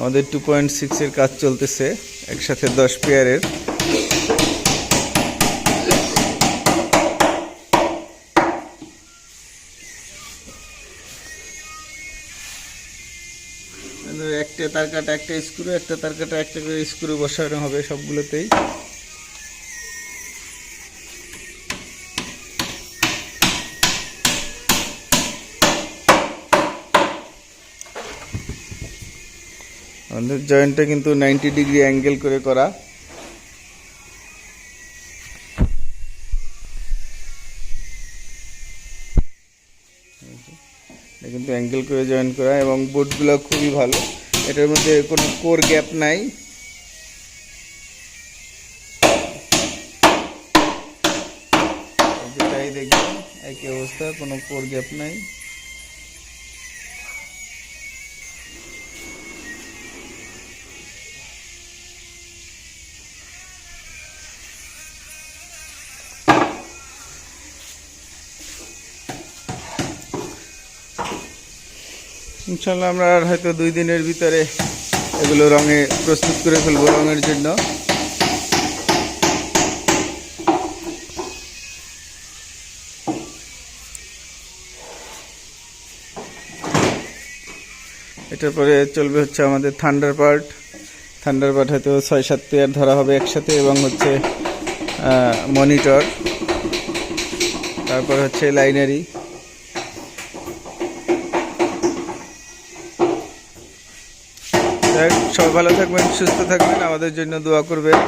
আমাদের two point সিক্সের কাজ চলতেছে, একসাথে দশ পেয়ারের একটা তার কাটা একটা স্ক্রু একটা তার কাটা একটা করে স্ক্রু বসানো হবে সবগুলোতেই। আমাদের জয়েন্টটা কিন্তু নাইনটি ডিগ্রি অ্যাঙ্গেল করে করা। কিন্তু অ্যাঙ্গেল করে জয়েন করা এবং বোর্ডগুলো খুবই ভালো। এটার মধ্যে কোনো কোর গ্যাপ নাই। যেটাই দেখবেন একই অবস্থা, কোনো কোর গ্যাপ নাই। ইনশাল্লাহ আমরা আর হয়তো দুই দিনের ভিতরে এগুলো রঙে প্রস্তুত করে ফেলব রঙের জন্য। এটার পরে চলবে হচ্ছে আমাদের থান্ডার পার্ট। থান্ডার পার্ট হয়তো ছয় সাত পেয়ার ধরা হবে একসাথে এবং হচ্ছে মনিটর। তারপর হচ্ছে লাইনারি। সবাই ভালো থাকবেন সুস্থ থাকবেন। আমাদের জন্য দোয়া করবেন।